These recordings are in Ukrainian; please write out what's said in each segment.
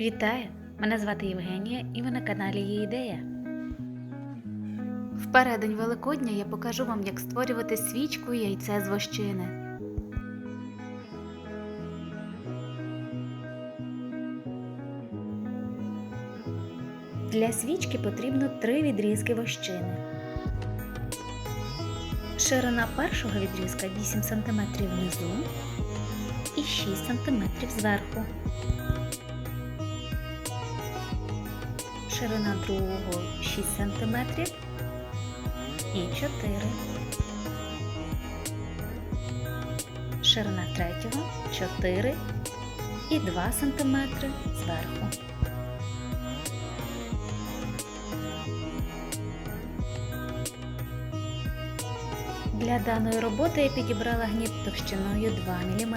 Вітаю! Мене звати Євгенія і ви на каналі Є ідея. В Великодня я покажу вам, як створювати свічку і яйце з вощини. Для свічки потрібно три відрізки вощини. Ширина першого відрізка 8 см внизу і 6 см зверху. Ширина другого 6 см і 4. Ширина третього 4 і 2 см зверху. Для даної роботи я підібрала гніт товщиною 2 мм.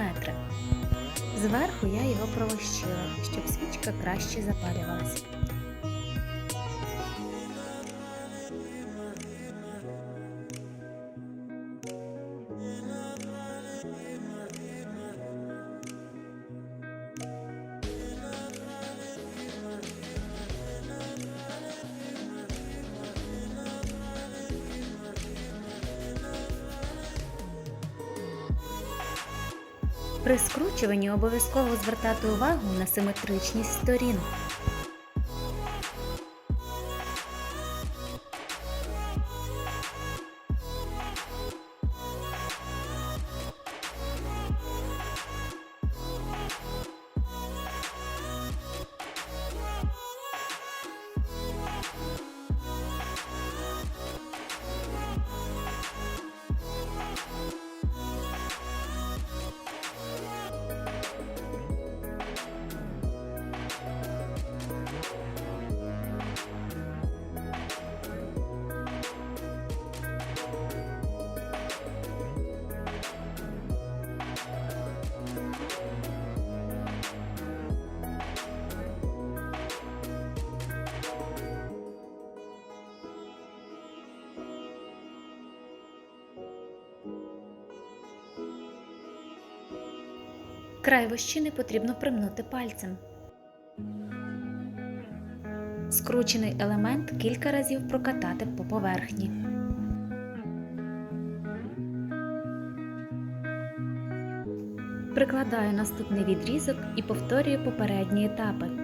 Зверху я його провощила, щоб свічка краще запалювалася. При скручуванні обов'язково звертати увагу на симетричність сторін. Край вощини потрібно примнути пальцем. Скручений елемент кілька разів прокатати по поверхні. Прикладаю наступний відрізок і повторюю попередні етапи.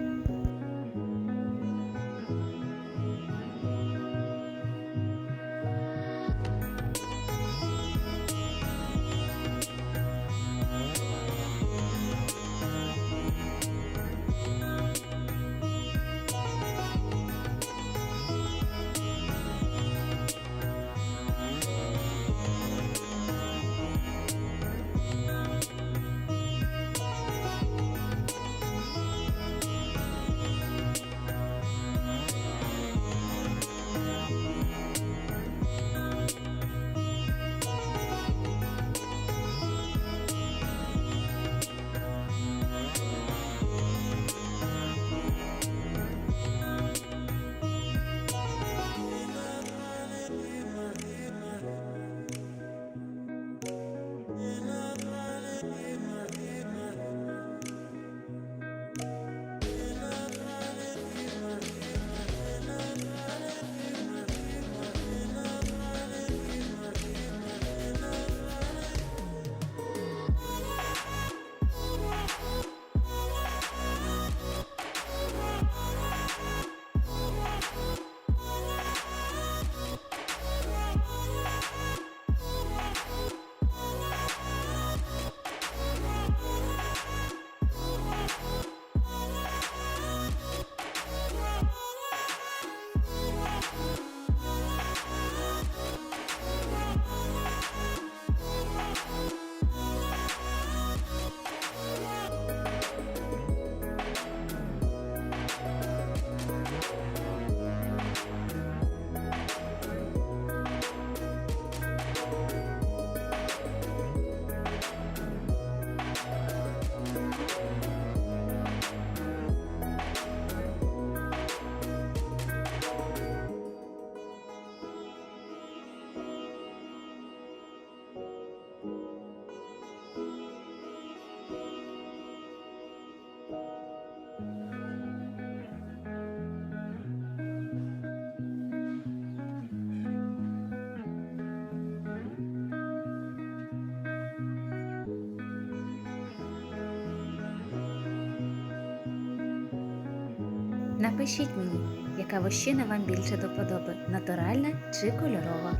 Напишіть мені, яка вощина вам більше до подоби натуральна чи кольорова.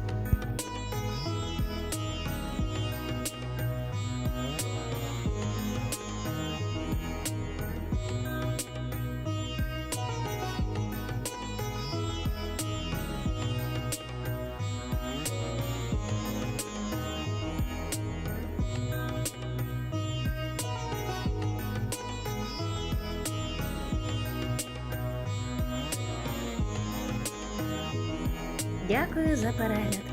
Дякую за перегляд!